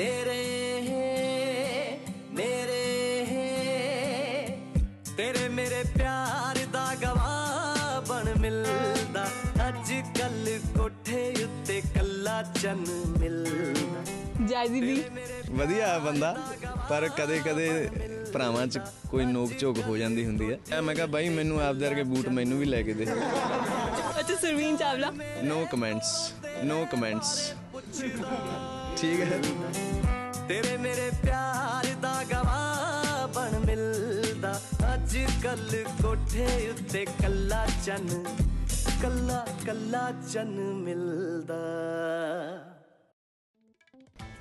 ਤੇਰੇ ਮੇਰੇ ਤੇਰੇ ਮੇਰੇ ਪਿਆਰ ਦਾ ਗਵਾਹ ਬਣ ਮਿਲਦਾ। ਅੱਜ ਕੱਲ ਕੋਠੇ ਉੱਤੇ ਕੱਲਾ ਚੰਨ ਮਿਲਦਾ। ਜੈ ਦੀਦੀ ਵਧੀਆ ਬੰਦਾ ਪਰ ਕਦੇ ਕਦੇ ਭਰਾਵਾਂ 'ਚ ਕੋਈ ਨੋਕ ਝੋਕ ਹੋ ਜਾਂਦੀ ਹੁੰਦੀ ਹੈ। ਮੈਂ ਕਿਹਾ ਬਾਈ ਮੈਨੂੰ ਆਪਦੇ ਵਰਗੇ ਬੂਟ ਮੈਨੂੰ ਵੀ ਲੈ ਕੇ ਦੇ। ਅੱਛਾ Sarveen Chawla. No comments no comments ਠੀਕ ਹੈ। ਤੇਰੇ ਮੇਰੇ ਪਿਆਰ ਦਾ ਗਵਾਹ ਬਣ ਮਿਲਦਾ। ਅੱਜ ਕੱਲ ਕੋਠੇ ਉੱਤੇ ਕੱਲਾ ਚੰਨ ਕੱਲਾ ਕੱਲਾ ਚੰਨ ਮਿਲਦਾ।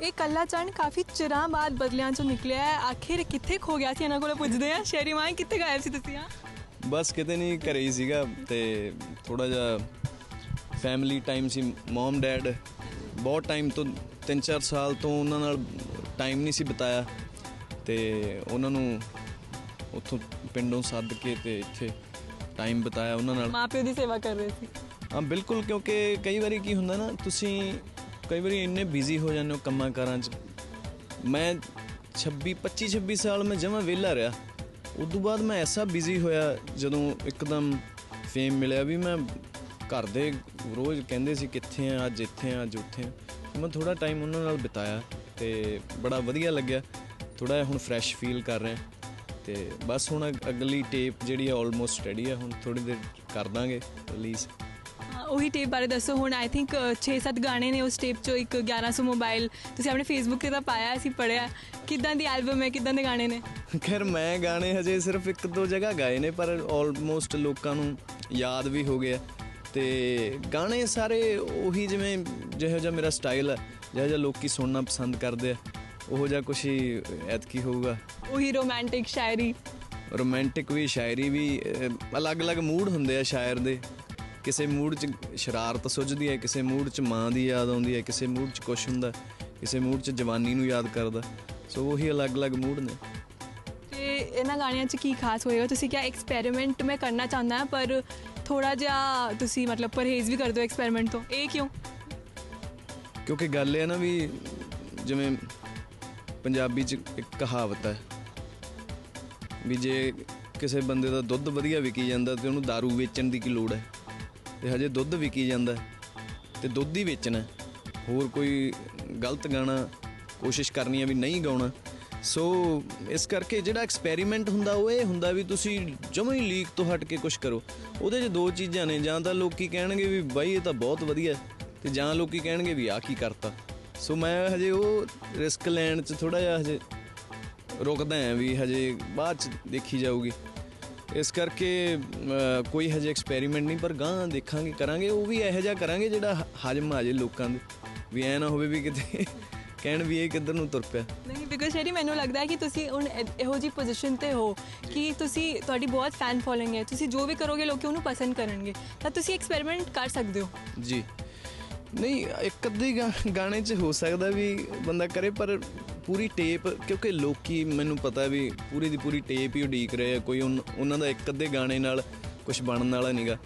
ਇਹ ਕੱਲਾ ਚੰਨ ਕਾਫੀ ਚਿਰਾਂ ਬਾਅਦ ਬਦਲਿਆਂ ਚੋਂ ਨਿਕਲਿਆ ਹੈ। ਆਖਿਰ ਕਿੱਥੇ ਖੋ ਗਿਆ ਸੀ? ਇਹਨਾਂ ਕੋਲ ਪੁੱਛਦੇ ਆ ਸ਼ੈਰੀ ਮਾਂ ਕਿੱਥੇ ਗਾਇਬ ਸੀ ਤੁਸੀਂ? ਆ ਬਸ ਕਿਤੇ ਨਹੀਂ ਘਰੇ ਹੀ ਸੀਗਾ ਤੇ ਥੋੜਾ ਜਿਹਾ ਫੈਮਿਲੀ ਟਾਈਮ ਸੀ। ਮਮ ਡੈਡ ਬਹੁਤ ਟਾਈਮ ਤੋਂ 3-4 ਸਾਲ ਤੋਂ ਉਹਨਾਂ ਨਾਲ ਟਾਈਮ ਨਹੀਂ ਸੀ ਬਿਤਾਇਆ ਤੇ ਉਹਨਾਂ ਨੂੰ ਉੱਥੋਂ ਪਿੰਡੋਂ ਸੱਦ ਕੇ ਤੇ ਇੱਥੇ ਟਾਈਮ ਬਿਤਾਇਆ ਉਹਨਾਂ ਨਾਲ। ਮਾਪਿਓ ਦੀ ਸੇਵਾ ਕਰ ਰਹੇ ਸੀ। ਹਾਂ ਬਿਲਕੁਲ ਕਿਉਂਕਿ ਕਈ ਵਾਰੀ ਕੀ ਹੁੰਦਾ ਨਾ ਤੁਸੀਂ ਕਈ ਵਾਰੀ ਇੰਨੇ ਬਿਜ਼ੀ ਹੋ ਜਾਂਦੇ ਹੋ ਕੰਮਾਂ ਕਾਰਾਂ 'ਚ। ਮੈਂ 26 25 26 ਸਾਲ ਮੈਂ ਜਮਾਂ ਵਿਹਲਾ ਰਿਹਾ। ਉਸ ਤੋਂ ਬਾਅਦ ਮੈਂ ਐਸਾ ਬਿਜ਼ੀ ਹੋਇਆ ਜਦੋਂ ਇੱਕਦਮ ਫੇਮ ਮਿਲਿਆ ਵੀ ਮੈਂ ਘਰ ਦੇ ਰੋਜ਼ ਕਹਿੰਦੇ ਸੀ ਕਿੱਥੇ ਆ ਅੱਜ ਇੱਥੇ ਆ ਅੱਜ ਉੱਥੇ ਆ। ਮੈਂ ਥੋੜਾ ਟਾਈਮ ਉਹਨਾਂ ਨਾਲ ਬਿਤਾਇਆ ਤੇ ਬੜਾ ਵਧੀਆ ਲੱਗਿਆ। ਥੋੜਾ ਹੁਣ ਫਰੈਸ਼ ਫੀਲ ਕਰ ਰਿਹਾ। ਤੇ ਬਸ ਹੁਣ ਅਗ- ਅਗਲੀ ਟੇਪ ਜਿਹੜੀ ਹੈ ਆਲਮੋਸਟ ਰੈਡੀ ਹੈ ਹੁਣ ਥੋੜੀ ਦੇਰ ਕਰ ਦਾਂਗੇ ਰਿਲੀਜ਼ ਉਹੀ ਟੇਪ ਬਾਰੇ ਦੱਸੋ। ਹੁਣ ਆਈ ਥਿੰਕ 6-7 ਗਾਣੇ ਨੇ ਉਸ ਟੇਪ ਚੋਂ। ਇੱਕ 1100 ਮੋਬਾਈਲ ਤੁਸੀਂ ਆਪਣੇ ਫੇਸਬੁੱਕ ਤੇ ਤਾਂ ਪਾਇਆ ਅਸੀਂ ਪੜਿਆ ਕਿੱਦਾਂ ਦੀ ਐਲਬਮ ਹੈ? ਕਿੱਦਾਂ ਦੇ ਗਾਣੇ ਨੇ? ਖੈਰ ਮੈਂ ਗਾਣੇ ਹਜੇ ਸਿਰਫ ਇੱਕ ਦੋ ਜਗ੍ਹਾ ਗਾਏ ਨੇ ਪਰ ਆਲਮੋਸਟ ਲੋਕਾਂ ਨੂੰ ਯਾਦ ਵੀ ਹੋ ਗਿਆ ਤੇ ਗਾਣੇ ਸਾਰੇ ਉਹੀ ਜਿਵੇਂ ਜਿਹੋ ਜਿਹਾ ਮੇਰਾ ਸਟਾਈਲ ਹੈ ਜਿਹੋ ਜਿਹਾ ਲੋਕੀ ਸੁਣਨਾ ਪਸੰਦ ਕਰਦੇ ਆ ਉਹੋ ਜਿਹਾ ਕੁਛ ਹੀ ਐਤਕੀ ਹੋਊਗਾ। ਉਹੀ ਰੋਮਾਂਟਿਕ ਸ਼ਾਇਰੀ। ਰੋਮਾਂਟਿਕ ਵੀ ਸ਼ਾਇਰੀ ਵੀ ਅਲੱਗ-ਅਲੱਗ ਮੂਡ ਹੁੰਦੇ ਆ ਸ਼ਾਇਰ ਦੇ। ਕਿਸੇ ਮੂਡ 'ਚ ਸ਼ਰਾਰਤ ਸੁੱਝਦੀ ਹੈ ਕਿਸੇ ਮੂਡ 'ਚ ਮਾਂ ਦੀ ਯਾਦ ਆਉਂਦੀ ਹੈ ਕਿਸੇ ਮੂਡ 'ਚ ਕੁਛ ਹੁੰਦਾ ਕਿਸੇ ਮੂਡ 'ਚ ਜਵਾਨੀ ਨੂੰ ਯਾਦ ਕਰਦਾ। ਸੋ ਉਹੀ ਅਲੱਗ-ਅਲੱਗ ਮੂਡ ਨੇ। ਤੇ ਇਹਨਾਂ ਗਾਣਿਆਂ 'ਚ ਕੀ ਖਾਸ ਹੋਏਗਾ? ਤੁਸੀਂ ਕਿਹਾ ਐਕਸਪੈਰੀਮੈਂਟ ਮੈਂ ਕਰਨਾ ਚਾਹੁੰਦਾ ਪਰ ਥੋੜਾ ਜਿਹਾ ਤੁਸੀਂ ਮਤਲਬ ਪਰਹੇਜ਼ ਵੀ ਕਰਦੇ ਹੋ ਐਕਸਪੈਰੀਮੈਂਟ ਤੋਂ। ਇਹ ਕਿਉਂ? ਕਿਉਂਕਿ ਗੱਲ ਇਹ ਨਾ ਵੀ ਜਿਵੇਂ ਪੰਜਾਬੀ 'ਚ ਇੱਕ ਕਹਾਵਤ ਹੈ ਵੀ ਜੇ ਕਿਸੇ ਬੰਦੇ ਦਾ ਦੁੱਧ ਵਧੀਆ ਵਿਕੀ ਜਾਂਦਾ ਤੇ ਉਹਨੂੰ दारू ਵੇਚਣ ਦੀ ਕੀ ਲੋੜ ਹੈ? ਤੇ ਹਜੇ ਦੁੱਧ ਵਿਕੀ ਜਾਂਦਾ ਹੈ, ਤੇ ਦੁੱਧ ਹੀ ਵੇਚਣਾ ਹੋਰ ਕੋਈ ਗਲਤ ਗਾਣਾ ਕੋਸ਼ਿਸ਼ ਕਰਨੀ ਹੈ ਵੀ ਨਹੀਂ ਗਾਉਣਾ ਸੋ ਇਸ ਕਰਕੇ ਜਿਹੜਾ ਐਕਸਪੈਰੀਮੈਂਟ ਹੁੰਦਾ ਉਹ ਇਹ ਹੁੰਦਾ ਵੀ ਤੁਸੀਂ ਜਮਾਂ ਹੀ ਲੀਕ ਤੋਂ ਹਟ ਕੇ ਕੁਝ ਕਰੋ। ਉਹਦੇ 'ਚ ਦੋ ਚੀਜ਼ਾਂ ਨੇ ਜਾਂ ਤਾਂ ਲੋਕੀ ਕਹਿਣਗੇ ਵੀ ਬਾਈ ਇਹ ਤਾਂ ਬਹੁਤ ਵਧੀਆ ਹੈ, ਤੇ ਜਾਂ ਲੋਕੀ ਕਹਿਣਗੇ ਵੀ ਆ ਕੀ ਕਰਤਾ। ਸੋ ਮੈਂ ਹਜੇ ਉਹ ਰਿਸਕ ਲੈਣ 'ਚ ਥੋੜਾ ਜਿਹਾ ਹਜੇ ਰੁਕਦਾ ਹਾਂ ਵੀ ਹਜੇ ਬਾਅਦ 'ਚ ਦੇਖੀ ਜਾਊਗੀ। ਇਸ ਕਰਕੇ ਕੋਈ ਹਜੇ ਐਕਸਪੈਰੀਮੈਂਟ ਨਹੀਂ ਪਰ ਗਾਂ ਦੇਖਾਂਗੇ ਕਰਾਂਗੇ ਉਹ ਵੀ ਇਹੋ ਜਿਹਾ ਕਰਾਂਗੇ ਜਿਹੜਾ ਹ- ਹਜਮ ਆ ਜੇ ਲੋਕਾਂ ਦੇ। ਵੀ ਐ ਨਾ ਹੋਵੇ ਵੀ ਕਿਤੇ ਕਹਿਣ ਵੀ ਇਹ ਕਿੱਧਰ ਨੂੰ ਤੁਰ ਪਿਆ। ਨਹੀਂ ਬਿਕਾਜ਼ ਸ਼ੈਰੀ, ਮੈਨੂੰ ਲੱਗਦਾ ਹੈ ਕਿ ਤੁਸੀਂ ਹੁਣ ਇਹੋ ਜੀ ਪੋਜੀਸ਼ਨ ਤੇ ਹੋ ਕਿ ਤੁਸੀਂ ਤੁਹਾਡੀ ਬਹੁਤ ਫੈਨ ਫੋਲੋਇੰਗ ਹੈ। ਤੁਸੀਂ ਜੋ ਵੀ ਕਰੋਗੇ, ਲੋਕ ਉਹਨੂੰ ਪਸੰਦ ਕਰਨਗੇ। ਤਾਂ ਤੁਸੀਂ ਐਕਸਪੈਰੀਮੈਂਟ ਕਰ ਸਕਦੇ ਹੋ। ਜੀ। ਨਹੀਂ, ਇੱਕ ਅੱਧੀ ਗਾ- ਗਾਣੇ 'ਚ ਹੋ ਸਕਦਾ ਵੀ ਬੰਦਾ ਕਰੇ, ਪਰ ਪੂਰੀ ਟੇਪ ਕਿਉਂਕਿ ਲੋਕੀ ਮੈਨੂੰ ਪਤਾ ਵੀ ਪੂਰੀ ਦੀ ਪੂਰੀ ਟੇਪ ਹੀ ਉਡੀਕ ਰਹੇ ਆ। ਕੋਈ ਉਹਨਾਂ ਦਾ ਇੱਕ ਅੱਧੇ ਗਾਣੇ ਨਾਲ ਕੁਝ ਬਣਨ ਵਾਲਾ ਨਹੀਂਗਾ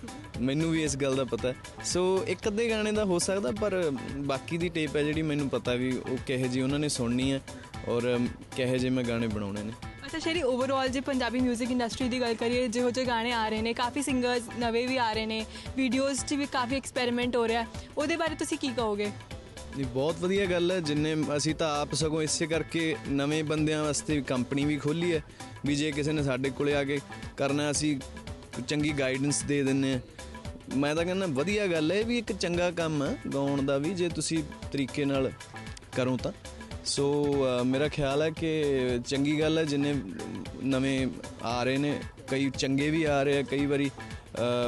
ਮੈਨੂੰ ਵੀ ਇਸ ਗੱਲ ਦਾ ਪਤਾ। ਸੋ ਇੱਕ ਅੱਧੇ ਗਾਣੇ ਦਾ ਹੋ ਸਕਦਾ ਪਰ ਬਾਕੀ ਦੀ ਟੇਪ ਹੈ ਜਿਹੜੀ ਮੈਨੂੰ ਪਤਾ ਵੀ ਉਹ ਕਿਹੋ ਜੀ ਉਹਨਾਂ ਨੇ ਸੁਣਨੀ ਹੈ ਔਰ ਕਿਹੋ ਜਿਹੇ ਮੈਂ ਗਾਣੇ ਬਣਾਉਣੇ ਨੇ ਅੱਛਾ ਸ਼ੈਰੀ ਓਵਰਆਲ ਜੇ ਪੰਜਾਬੀ 뮤직 ਇੰਡਸਟਰੀ ਦੀ ਗੱਲ ਕਰੀਏ ਜਿਹੋ ਜਿਹੇ ਗਾਣੇ ਆ ਰਹੇ ਨੇ ਕਾਫੀ ਸਿੰਗਰਸ ਨਵੇਂ ਵੀ ਆ ਰਹੇ ਨੇ ਵੀਡੀਓਜ਼ 'ਚ ਵੀ ਕਾਫੀ ਐਕਸਪੈਰੀਮੈਂਟ ਹੋ ਰਿਹਾ। ਉਹਦੇ ਬਾਰੇ ਤੁਸੀਂ ਕੀ ਕਹੋਗੇ ਜੀ ਬਹੁਤ ਵਧੀਆ ਗੱਲ ਹੈ ਜਿੰਨੇ ਅਸੀਂ ਤਾਂ ਆਪ ਸਗੋਂ ਇਸੇ ਕਰਕੇ ਨਵੇਂ ਬੰਦਿਆਂ ਵਾਸਤੇ ਕੰਪਨੀ ਵੀ ਖੋਲੀ ਹੈ ਵੀ ਜੇ ਕਿਸੇ ਨੇ ਸਾਡੇ ਕੋਲੇ ਆ ਕੇ ਕਰਨਾ ਅਸੀਂ ਚੰਗੀ ਗਾਈਡੈਂਸ ਦੇ ਦਿੰਨੇ ਆ ਮੈਂ ਤਾਂ ਕਹਿੰਦਾ ਵਧੀਆ ਗੱਲ ਹੈ ਵੀ ਇੱਕ ਚੰਗਾ ਕੰਮ ਹੈ ਗਾਉਣ ਦਾ ਵੀ, ਜੇ ਤੁਸੀਂ ਤਰੀਕੇ ਨਾਲ ਕਰੋ ਤਾਂ। ਸੋ ਮੇਰਾ ਖਿਆਲ ਹੈ ਕਿ ਚੰਗੀ ਗੱਲ ਹੈ, ਜਿੰਨੇ ਨਵੇਂ ਆ ਰਹੇ ਨੇ, ਕਈ ਚੰਗੇ ਵੀ ਆ ਰਹੇ ਆ, ਕਈ ਵਾਰੀ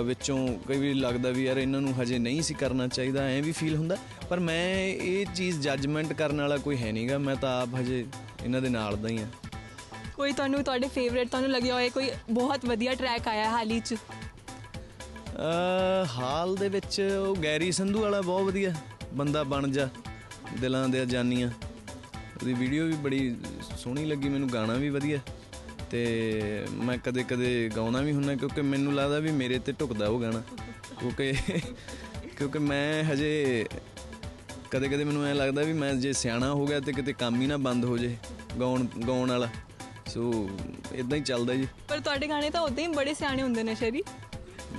ਵਿੱਚੋਂ ਕਈ ਵਾਰੀ ਲੱਗਦਾ ਵੀ ਯਾਰ ਇਹਨਾਂ ਨੂੰ ਹਜੇ ਨਹੀਂ ਸੀ ਕਰਨਾ ਚਾਹੀਦਾ, ਐਂ ਵੀ ਫੀਲ ਹੁੰਦਾ। ਪਰ ਮੈਂ ਇਹ ਚੀਜ਼ ਜੱਜਮੈਂਟ ਕਰਨ ਵਾਲਾ ਕੋਈ ਹੈ ਨਹੀਂਗਾ ਮੈਂ ਤਾਂ ਆਪ ਹਜੇ ਇਹਨਾਂ ਦੇ ਨਾਲ ਦਾ ਹੀ ਆ ਕੋਈ ਤੁਹਾਨੂੰ ਤੁਹਾਡੇ ਫੇਵਰੇਟ ਤੁਹਾਨੂੰ ਲੱਗਿਆ ਹੋਏ ਕੋਈ ਬਹੁਤ ਵਧੀਆ ਟਰੈਕ ਆਇਆ ਹਾਲ ਹੀ 'ਚ? ਹਾਲ ਦੇ ਵਿੱਚ ਉਹ ਗੈਰੀ ਸੰਧੂ ਵਾਲਾ ਬਹੁਤ ਵਧੀਆ ਬੰਦਾ ਬਣ ਜਾ, ਦਿਲਾਂ ਦੇ ਜਾਨੀਆਂ ਉਹਦੀ ਵੀਡੀਓ ਵੀ ਬੜੀ ਸੋਹਣੀ ਲੱਗੀ, ਮੈਨੂੰ ਗਾਣਾ ਵੀ ਵਧੀਆ। ਤੇ ਮੈਂ ਕਦੇ ਕਦੇ ਗਾਉਣਾ ਵੀ ਹੁੰਦਾ, ਕਿਉਂਕਿ ਮੈਨੂੰ ਲੱਗਦਾ ਵੀ ਮੇਰੇ ਤੇ ਢੁਕਦਾ ਉਹ ਗਾਣਾ। ਕਿਉਂਕਿ ਕਿਉਂਕਿ ਮੈਂ ਹਜੇ ਕਦੇ ਕਦੇ ਮੈਨੂੰ ਐ ਲੱਗਦਾ ਵੀ ਮੈਂ ਜੇ ਸਿਆਣਾ ਹੋ ਗਿਆ ਤੇ ਕਿਤੇ ਕੰਮ ਹੀ ਨਾ ਬੰਦ ਹੋ ਜੇ, ਗਾਉਣ ਗਾਉਣ ਵਾਲਾ। ਸੋ ਇਦਾਂ ਹੀ ਚੱਲਦਾ ਜੀ। ਪਰ ਤੁਹਾਡੇ ਗਾਣੇ ਤਾਂ ਉਦਾਂ ਹੀ ਬੜੇ ਸਿਆਣੇ ਹੁੰਦੇ ਨੇ, ਸ਼ਰੀ।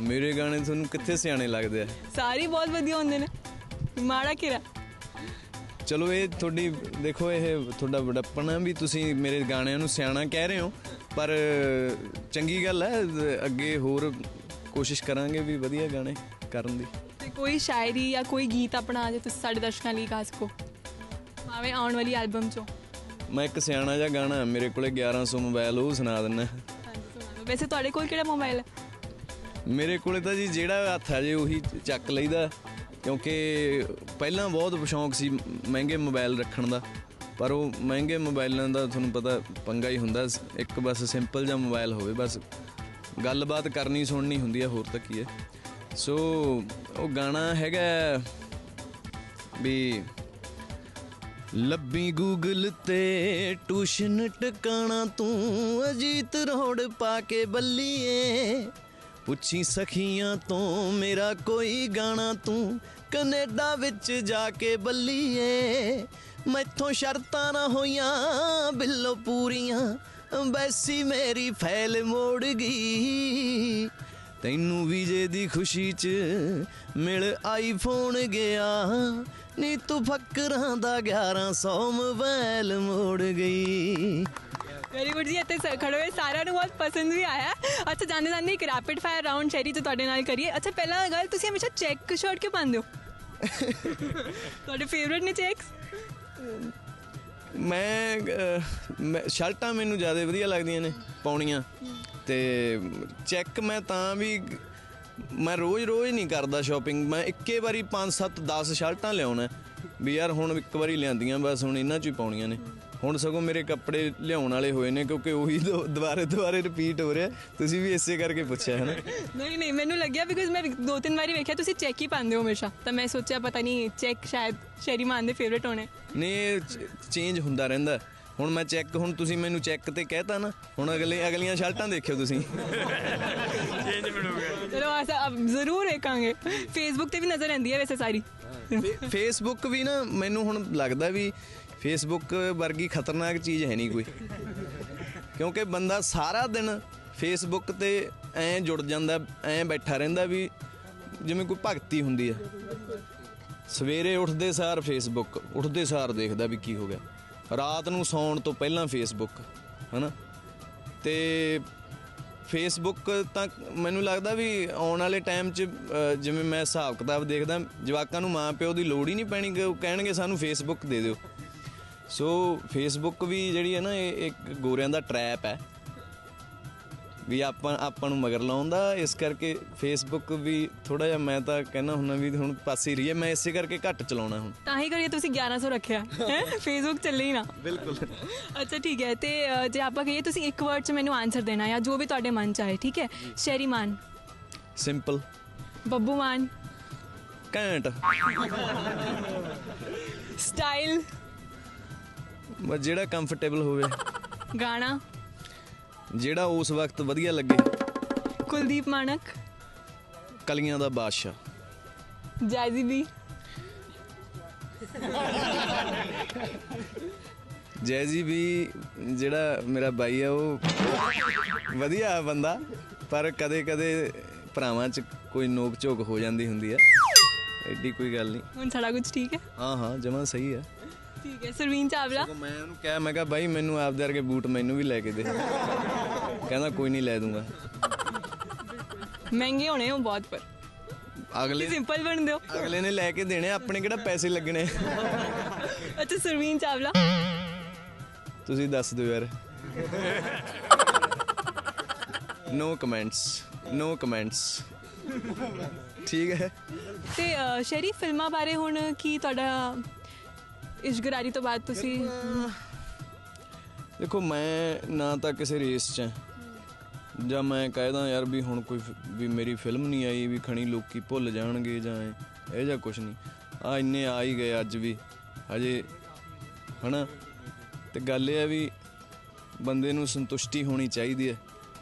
ਮੇਰੇ ਗਾਣੇ ਤੁਹਾਨੂੰ ਕਿੱਥੇ ਸਿਆਣੇ ਲੱਗਦੇ ਆ? ਸਾਰੇ ਬਹੁਤ ਵਧੀਆ ਹੁੰਦੇ ਨੇ। ਮਾੜਾ ਕਿਰਾ ਚਲੋ ਇਹ ਤੁਹਾਡੀ ਦੇਖੋ ਇਹ ਤੁਹਾਡਾ ਵਡੱਪਣ ਵੀ ਤੁਸੀਂ ਮੇਰੇ ਗਾਣਿਆਂ ਨੂੰ ਸਿਆਣਾ ਕਹਿ ਰਹੇ ਹੋ ਪਰ ਚੰਗੀ ਗੱਲ ਹੈ ਅੱਗੇ ਹੋਰ ਕੋਸ਼ਿਸ਼ ਕਰਾਂਗੇ ਵੀ ਵਧੀਆ ਗਾਣੇ ਕਰਨ ਦੀ। ਤੇ ਕੋਈ ਸ਼ਾਇਰੀ ਜਾਂ ਕੋਈ ਗੀਤ ਆਪਣਾ ਜੇ ਤੁਸੀਂ ਸਾਡੇ ਦਰਸ਼ਕਾਂ ਲਈ ਗਾ ਸਕੋ। ਭਾਵੇਂ ਆਉਣ ਵਾਲੀ ਐਲਬਮ ਚੋਂ। ਮੈਂ ਇੱਕ ਸਿਆਣਾ ਜਿਹਾ ਗਾਣਾ ਮੇਰੇ ਕੋਲੇ 1100 ਮੋਬਾਈਲ ਉਹ ਸੁਣਾ ਦਿੰਦਾ। ਹਾਂਜੀ ਸੁਣਾ ਦਿਓ। ਵੈਸੇ ਤੁਹਾਡੇ ਕੋਲ ਕਿਹੜਾ ਮੋਬਾਈਲ ਹੈ ਮੇਰੇ ਕੋਲੇ ਤਾਂ ਜੀ ਜਿਹੜਾ ਹੱਥ ਆ ਜੇ ਉਹੀ ਚੱਕ ਲਈਦਾ, ਕਿਉਂਕਿ ਪਹਿਲਾਂ ਬਹੁਤ ਸ਼ੌਂਕ ਸੀ ਮਹਿੰਗੇ ਮੋਬਾਈਲ ਰੱਖਣ ਦਾ, ਪਰ ਉਹ ਮਹਿੰਗੇ ਮੋਬਾਈਲਾਂ ਦਾ ਤੁਹਾਨੂੰ ਪਤਾ ਪੰਗਾ ਹੀ ਹੁੰਦਾ, ਇੱਕ ਬਸ ਸਿੰਪਲ ਜਿਹਾ ਮੋਬਾਈਲ ਹੋਵੇ ਬਸ, ਗੱਲਬਾਤ ਕਰਨੀ ਸੁਣਨੀ ਹੁੰਦੀ ਹੈ ਹੋਰ ਤਾਂ ਕੀ ਹੈ। ਸੋ ਉਹ ਗਾਣਾ ਹੈਗਾ ਵੀ ਲੱਭੀ ਗੂਗਲ ਤੇ, ਟਿਊਸ਼ਨ ਟਿਕਾਣਾ ਤੂੰ ਅਜੀਤ ਰੋੜ ਪਾ ਕੇ ਬੱਲੀਏ। ਪੁੱਛੀ ਸਖੀਆਂ ਤੋਂ, ਮੇਰਾ ਕੋਈ ਗਾਣਾ ਤੂੰ ਕੈਨੇਡਾ ਵਿੱਚ ਜਾ ਕੇ ਬੱਲੀਏ। ਮੈਥੋਂ ਸ਼ਰਤਾਂ ਨਾ ਹੋਈਆਂ, ਬਿੱਲੋ ਪੂਰੀਆਂ ਬੈਸੀ ਮੇਰੀ ਫੈਲ ਮੋੜ ਗਈ। ਤੈਨੂੰ ਵੀਜੇ ਦੀ ਖੁਸ਼ੀ 'ਚ ਮਿਲ ਆਈਫੋਨ ਗਿਆ, ਨੀ ਤੂੰ ਫੱਕਰਾਂ ਦਾ 1100 ਮੋਬਾਈਲ ਮੋੜ ਗਈ। ਵੈਰੀ ਗੁੱਡ ਜੀ ਇੱਥੇ ਖੜੇ ਹੋਏ ਸਾਰਿਆਂ ਨੂੰ ਬਹੁਤ ਪਸੰਦ ਵੀ ਆਇਆ। ਅੱਛਾ ਜਾਂਦੇ ਜਾਂਦੇ ਇੱਕ ਰੈਪਿਡ ਫਾਇਰ ਰਾਉਂਡ ਸ਼ੈਰੀ ਤੇ ਤੁਹਾਡੇ ਨਾਲ ਕਰੀਏ। ਅੱਛਾ ਪਹਿਲਾਂ ਗੱਲ ਤੁਸੀਂ ਹਮੇਸ਼ਾ ਚੈੱਕ ਸ਼ਰਟ ਕਿਉਂ ਪਾਉਂਦੇ ਹੋ? ਤੁਹਾਡੇ ਫੇਵਰਿਟ ਨੇ ਚੈਕਸ ਮੈਂ ਅਹ, ਮੈਂ- ਸ਼ਰਟਾਂ ਮੈਨੂੰ ਜ਼ਿਆਦਾ ਵਧੀਆ ਲੱਗਦੀਆਂ ਨੇ ਪਾਉਣੀਆਂ। ਤੇ ਚੈੱਕ ਮੈਂ ਤਾਂ ਵੀ ਮੈਂ ਰੋਜ਼-ਰੋਜ਼ ਨਹੀਂ ਕਰਦਾ ਸ਼ਾਪਿੰਗ ਮੈਂ ਇੱਕੇ ਵਾਰੀ 5 7 10 ਸ਼ਰਟਾਂ ਲਿਆਉਣਾ। ਵੀ ਯਾਰ ਹੁਣ ਇੱਕ ਵਾਰੀ ਲਿਆਂਦੀਆਂ ਬਸ ਹੁਣ ਇਹਨਾਂ 'ਚ ਹੀ ਪਾਉਣੀਆਂ ਨੇ। ਹੁਣ ਸਗੋਂ ਮੇਰੇ ਕੱਪੜੇ ਲਿਆਉਣ ਵਾਲੇ ਹੋਏ ਨੇ ਕਿਉਂਕਿ ਉਹੀ ਦੁਬਾਰੇ ਦੁਬਾਰੇ ਰਿਪੀਟ ਹੋ ਰਿਹਾ। ਤੁਸੀਂ ਵੀ ਇਸੇ ਕਰਕੇ ਪੁੱਛਿਆ ਹੈ ਨਾ ਨਹੀਂ ਨਹੀਂ ਮੈਨੂੰ ਲੱਗਿਆ ਬਿਕਾਜ਼ ਮੈਂ ਦੋ ਤਿੰਨ ਵਾਰੀ ਵੇਖਿਆ ਤੁਸੀਂ ਚੈੱਕ ਹੀ ਪਾਉਂਦੇ ਹੋ ਹਮੇਸ਼ਾ। ਤਾਂ ਮੈਂ ਸੋਚਿਆ ਪਤਾ ਨਹੀਂ ਚੈੱਕ ਸ਼ਾਇਦ ਸ਼ੈਰੀ ਮਾਨ ਦੇ ਫੇਵਰਿਟ ਹੋਣੇ। ਨਹੀਂ ਚੇਂਜ ਹੁੰਦਾ ਰਹਿੰਦਾ। ਹੁਣ ਮੈਂ ਚੈੱਕ ਹੁਣ ਤੁਸੀਂ ਮੈਨੂੰ ਚੈੱਕ ਤੇ ਕਹਿਤਾ ਨਾ ਹੁਣ ਅਗਲੇ ਅਗਲੀਆਂ ਸ਼ਰਟਾਂ ਦੇਖਿਓ ਤੁਸੀਂ। ਚਲੋ ਆਸਾ ਜ਼ਰੂਰ ਵੇਖਾਂਗੇ। ਫੇਸਬੁੱਕ ਤੇ ਵੀ ਨਜ਼ਰ ਆਉਂਦੀ ਹੈ ਵੈਸੇ ਸਾਰੀ। ਫੇਸਬੁੱਕ ਵੀ ਨਾ ਮੈਨੂੰ ਹੁਣ ਲੱਗਦਾ ਵੀ ਫੇਸਬੁੱਕ ਵਰਗੀ ਖਤਰਨਾਕ ਚੀਜ਼ ਹੈ ਨਹੀਂ ਕੋਈ। ਕਿਉਂਕਿ ਬੰਦਾ ਸਾਰਾ ਦਿਨ ਫੇਸਬੁੱਕ ਤੇ ਐਂ ਜੁੜ ਜਾਂਦਾ, ਐਂ ਬੈਠਾ ਰਹਿੰਦਾ ਵੀ ਜਿਵੇਂ ਕੋਈ ਭਗਤੀ ਹੁੰਦੀ ਹੈ ਸਵੇਰੇ ਉੱਠਦੇ ਸਾਰ ਫੇਸਬੁੱਕ ਉੱਠਦੇ ਸਾਰ ਦੇਖਦਾ ਵੀ ਕੀ ਹੋ ਗਿਆ। ਰਾਤ ਨੂੰ ਸੌਣ ਤੋਂ ਪਹਿਲਾਂ ਫੇਸਬੁੱਕ ਹਨਾ? ਤੇ ਫੇਸਬੁੱਕ ਤਾਂ ਮੈਨੂੰ ਲੱਗਦਾ ਵੀ ਆਉਣ ਵਾਲੇ ਟਾਈਮ 'ਚ ਜਿਵੇਂ ਮੈਂ ਹਿਸਾਬ ਕਿਤਾਬ ਦੇਖਦਾ, ਜਵਾਕਾਂ ਨੂੰ ਮਾਂ ਪਿਓ ਦੀ ਲੋੜ ਹੀ ਨਹੀਂ ਪੈਣੀ ਕਿ ਉਹ ਕਹਿਣਗੇ ਸਾਨੂੰ ਫੇਸਬੁੱਕ ਦੇ ਦਿਓ। ਸੋ ਫੇਸਬੁੱਕ ਵੀ ਜਿਹੜੀ ਹੈ ਨਾ ਇਹ ਇੱਕ ਗੋਰਿਆਂ ਦਾ ਟਰੈਪ ਹੈ। ਵੀ ਆਪਾਂ ਆਪਾਂ ਨੂੰ ਮਗਰ ਲਾਉਂਦਾ ਇਸ ਕਰਕੇ ਫੇਸਬੁੱਕ ਵੀ ਥੋੜਾ ਜਿਹਾ ਮੈਂ ਤਾਂ ਕਹਿੰਦਾ ਹੁੰਦਾ ਵੀ ਹੁਣ ਪਾਸੇ ਹੀ ਰਹੀਏ। ਮੈਂ ਇਸੇ ਕਰਕੇ ਘੱਟ ਚਲਾਉਣਾ ਹੁਣ। ਤਾਂ ਹੀ ਕਰੀਏ ਤੁਸੀਂ 1100 ਰੱਖਿਆ। ਹੈ? ਫੇਸਬੁੱਕ ਚੱਲੇ ਹੀ ਨਾ। ਬਿਲਕੁਲ। ਅੱਛਾ ਠੀਕ ਹੈ। ਤੇ ਜੇ ਆਪਾਂ ਕਹੀਏ ਤੁਸੀਂ ਇੱਕ ਵਰਡ 'ਚ ਮੈਨੂੰ ਆਨਸਰ ਦੇਣਾ ਜਾਂ ਜੋ ਵੀ ਤੁਹਾਡੇ ਮਨ 'ਚ ਆਏ ਠੀਕ ਹੈ? ਸ਼ੈਰੀ ਮਾਨ ਸਿੰਪਲ ਬੱਬੂ ਮਾਨ ਘੈਂਟ। ਸਟਾਈਲ ਬਸ ਜਿਹੜਾ ਕੰਫਰਟੇਬਲ ਹੋਵੇ। ਗਾਣਾ। ਜਿਹੜਾ ਉਸ ਵਕਤ ਵਧੀਆ ਲੱਗੇ। ਕੁਲਦੀਪ ਮਾਨਕ ਕਲੀਆਂ ਦਾ ਬਾਦਸ਼ਾਹ। ਜੈਜ਼ੀ ਬੀ ਜੈਜੀ ਵੀ ਜਿਹੜਾ ਮੇਰਾ ਬਾਈ ਆ ਉਹ ਵਧੀਆ ਬੰਦਾ। ਪਰ ਕਦੇ ਕਦੇ ਭਰਾਵਾਂ 'ਚ ਕੋਈ ਨੋਕ ਝੋਕ ਹੋ ਜਾਂਦੀ ਹੁੰਦੀ ਹੈ ਐਡੀ ਕੋਈ ਗੱਲ ਨਹੀਂ ਹੁਣ ਸਾਡਾ ਕੁਝ ਠੀਕ ਹੈ? ਹਾਂ ਹਾਂ ਜਮਾਂ ਸਹੀ ਹੈ ਠੀਕ ਹੈ ਸਰਵੀਨ ਚਾਵਲਾ। ਮੈਂ ਉਹਨੂੰ ਕਿਹਾ ਮੈਂ ਕਿਹਾ ਬਾਈ ਮੈਨੂੰ ਆਪਦੇ ਵਰਗੇ ਬੂਟ ਮੈਨੂੰ ਵੀ ਲੈ ਕੇ ਦੇ। ਕਹਿੰਦਾ ਕੋਈ ਨਹੀਂ ਲੈ ਦੂੰਗਾ। ਮਹਿੰਗੇ ਹੋਣੇ ਹੋ ਬਹੁਤ ਪਰ ਅਗਲੇ ਸਿੰਪਲ ਬਣ ਦਿਓ ਅਗਲੇ ਨੇ ਲੈ ਕੇ ਦੇਣੇ ਆਪਣੇ ਕਿਹੜਾ ਪੈਸੇ ਲੱਗਣੇ? ਅੱਛਾ ਸਰਵੀਨ ਚਾਵਲਾ। ਤੁਸੀਂ ਦੱਸ ਦਿਓ ਯਾਰ। ਨੋ ਕਮੈਂਟਸ ਨੋ ਕਮੈਂਟਸ ਠੀਕ ਹੈ। ਤੇ ਅ, ਸ਼ੈਰੀ ਫਿਲਮਾਂ ਬਾਰੇ ਹੁਣ ਕੀ ਤੁਹਾਡਾ ਇਸ਼ਗਰਾਰੀ ਤੋਂ ਬਾਅਦ ਤੁਸੀਂ? ਦੇਖੋ, ਮੈਂ ਨਾ ਤਾਂ ਕਿਸੇ ਰੇਸ 'ਚ ਹਾਂ। ਜਾਂ ਮੈਂ ਕਹਿਦਾ ਯਾਰ ਵੀ ਹੁਣ ਕੋਈ ਵੀ ਮੇਰੀ ਫਿਲਮ ਨਹੀਂ ਆਈ, ਵੀ ਖਣੀ ਲੋਕੀ ਭੁੱਲ ਜਾਣਗੇ ਜਾਂ ਇਹ- ਇਹ ਜਾਂ ਕੁਝ ਨਹੀਂ। ਆ ਇੰਨੇ ਆ ਹੀ ਗਏ ਅੱਜ ਵੀ, ਹਜੇ, ਹਨਾ? ਤੇ ਗੱਲ ਇਹ ਹੈ ਵੀ ਬੰਦੇ ਨੂੰ ਸੰਤੁਸ਼ਟੀ ਹੋਣੀ ਚਾਹੀਦੀ ਹੈ।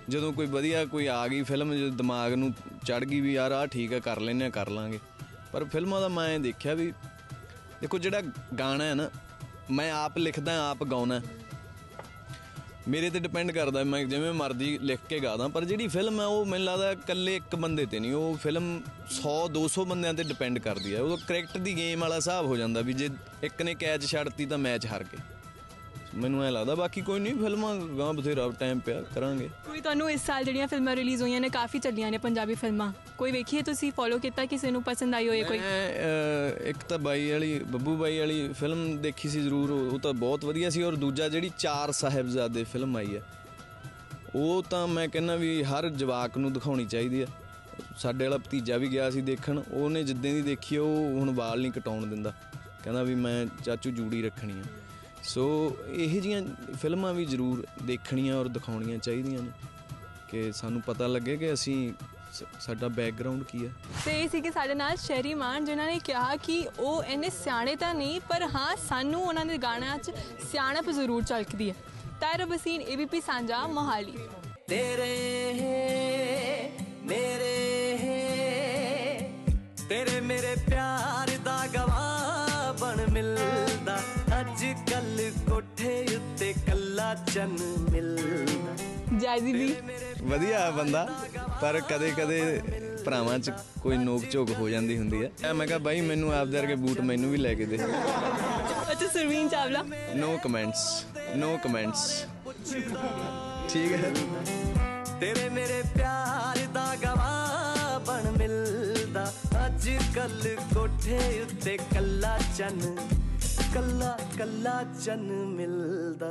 ਜਦੋਂ ਕੋਈ ਵਧੀਆ ਕੋਈ ਆ ਗਈ ਫਿਲਮ ਜਦੋਂ ਦਿਮਾਗ ਨੂੰ ਚੜ ਗਈ ਵੀ ਯਾਰ ਆ ਠੀਕ ਹੈ ਕਰ ਲੈਨੇ ਆ ਕਰ ਲਾਂਗੇ। ਪਰ ਫਿਲਮਾਂ ਦਾ ਮੈਂ ਦੇਖਿਆ ਵੀ ਦੇਖੋ, ਜਿਹੜਾ ਗਾਣਾ ਹੈ ਨਾ, ਮੈਂ ਆਪ ਲਿਖਦਾ, ਆਪ ਗਾਉਣਾ ਮੇਰੇ ਤੇ ਡਿਪੈਂਡ ਕਰਦਾ ਮੈਂ ਜਿਵੇਂ ਮਰਜ਼ੀ ਲਿਖ ਕੇ ਗਾਦਾ ਪਰ ਜਿਹੜੀ ਫਿਲਮ ਹੈ, ਉਹ ਮੈਨੂੰ ਲੱਗਦਾ ਇਕੱਲੇ ਇੱਕ ਬੰਦੇ ਤੇ ਨਹੀਂ, ਉਹ ਫਿਲਮ 100 200 ਬੰਦਿਆਂ ਤੇ ਡਿਪੈਂਡ ਕਰਦੀ ਹੈ। ਉਹ ਕ੍ਰਿਕਟ ਦੀ ਗੇਮ ਵਾਲਾ ਹਿਸਾਬ ਹੋ ਜਾਂਦਾ ਵੀ ਜੇ ਇੱਕ ਨੇ ਕੈਚ ਛੱਡਤੀ ਤਾਂ ਮੈਚ ਹਾਰ ਗਏ। ਮੈਨੂੰ ਐ ਲੱਗਦਾ ਬਾਕੀ ਕੋਈ ਨਹੀਂ ਫਿਲਮਾਂ ਗਾਂ ਬਥੇਰਾ ਟਾਈਮ ਪਿਆ ਕਰਾਂਗੇ। ਕੋਈ ਤੁਹਾਨੂੰ ਇਸ ਸਾਲ ਜਿਹੜੀਆਂ ਫਿਲਮਾਂ ਰਿਲੀਜ਼ ਹੋਈਆਂ ਨੇ ਕਾਫੀ ਚੱਲੀਆਂ ਨੇ ਪੰਜਾਬੀ ਫਿਲਮਾਂ। ਕੋਈ ਵੇਖੀਏ ਤੁਸੀਂ ਫੋਲੋ ਕੀਤਾ ਕਿਸੇ ਨੂੰ ਪਸੰਦ ਆਈ ਹੋਏ ਕੋਈ? ਮੈਂ ਇੱਕ ਤਾਂ ਬਾਈ ਵਾਲੀ ਬੱਬੂ ਬਾਈ ਵਾਲੀ ਫਿਲਮ ਦੇਖੀ ਸੀ ਜ਼ਰੂਰ ਉਹ ਤਾਂ ਬਹੁਤ ਵਧੀਆ ਸੀ ਔਰ ਦੂਜਾ ਜਿਹੜੀ ਚਾਰ ਸਾਹਿਬਜ਼ਾਦੇ ਫਿਲਮ ਆਈ ਹੈ ਉਹ ਤਾਂ ਮੈਂ ਕਹਿੰਦਾ ਵੀ ਹਰ ਜਵਾਕ ਨੂੰ ਦਿਖਾਉਣੀ ਚਾਹੀਦੀ ਹੈ। ਸਾਡੇ ਵਾਲਾ ਭਤੀਜਾ ਵੀ ਗਿਆ ਸੀ ਦੇਖਣ ਉਹਨੇ ਜਿੱਦਾਂ ਦੀ ਦੇਖੀ ਉਹ ਹੁਣ ਵਾਲ ਨਹੀਂ ਕਟਾਉਣ ਦਿੰਦਾ। ਕਹਿੰਦਾ ਵੀ ਮੈਂ ਚਾਚੂ ਜੂੜੀ ਰੱਖਣੀ ਆ। ਸੋ ਇਹ ਜੀਆਂ ਫਿਲਮਾਂ ਵੀ ਜ਼ਰੂਰ ਦੇਖਣੀਆਂ ਔਰ ਦਿਖਾਉਣੀਆਂ ਚਾਹੀਦੀਆਂ ਨੇ ਕਿ ਸਾਨੂੰ ਪਤਾ ਲੱਗੇ ਕਿ ਅਸੀਂ ਸਾਡਾ ਬੈਕਗ੍ਰਾਉਂਡ ਕੀ ਹੈ। ਤੇ ਇਹ ਸੀ ਕਿ ਸਾਡੇ ਨਾਲ ਸ਼ੈਰੀ ਮਾਨ ਜਿਨ੍ਹਾਂ ਨੇ ਕਿਹਾ ਕਿ ਉਹ ਇੰਨੇ ਸਿਆਣੇ ਤਾਂ ਨਹੀਂ ਪਰ ਹਾਂ ਸਾਨੂੰ ਉਹਨਾਂ ਦੇ ਗਾਣਿਆਂ 'ਚ ਸਿਆਣਪ ਜ਼ਰੂਰ ਝਲਕਦੀ ਹੈ। ਤਾਇਰ ਬਸੀਨ ਏਬੀਪੀ ਸਾਂਝਾ ਮੋਹਾਲੀ। ਤੇਰੇ ਚੰਨ ਮਿਲਦਾ। ਜੈ ਦੀਦੀ ਵਧੀਆ ਬੰਦਾ ਪਰ ਕਦੇ ਕਦੇ ਭਰਾਵਾਂ 'ਚ ਕੋਈ ਨੋਕ ਝੋਕ ਹੋ ਜਾਂਦੀ ਹੁੰਦੀ ਹੈ। ਮੈਂ ਕਿਹਾ ਬਾਈ ਮੈਨੂੰ ਆਪਦੇ ਵਰਗੇ ਬੂਟ ਮੈਨੂੰ ਵੀ ਲੈ ਕੇ ਦੇ। ਅੱਛਾ Sarveen Chawla. No comments no comments ਠੀਕ ਹੈ। ਤੇਰੇ ਮੇਰੇ ਪਿਆਰ ਦਾ ਗਵਾਹ ਬਣ ਮਿਲਦਾ। ਅੱਜ ਕੱਲ ਕੋਠੇ ਉੱਤੇ ਕੱਲਾ ਚੰਨ ਕੱਲਾ ਕੱਲਾ ਚੰਨ ਮਿਲਦਾ।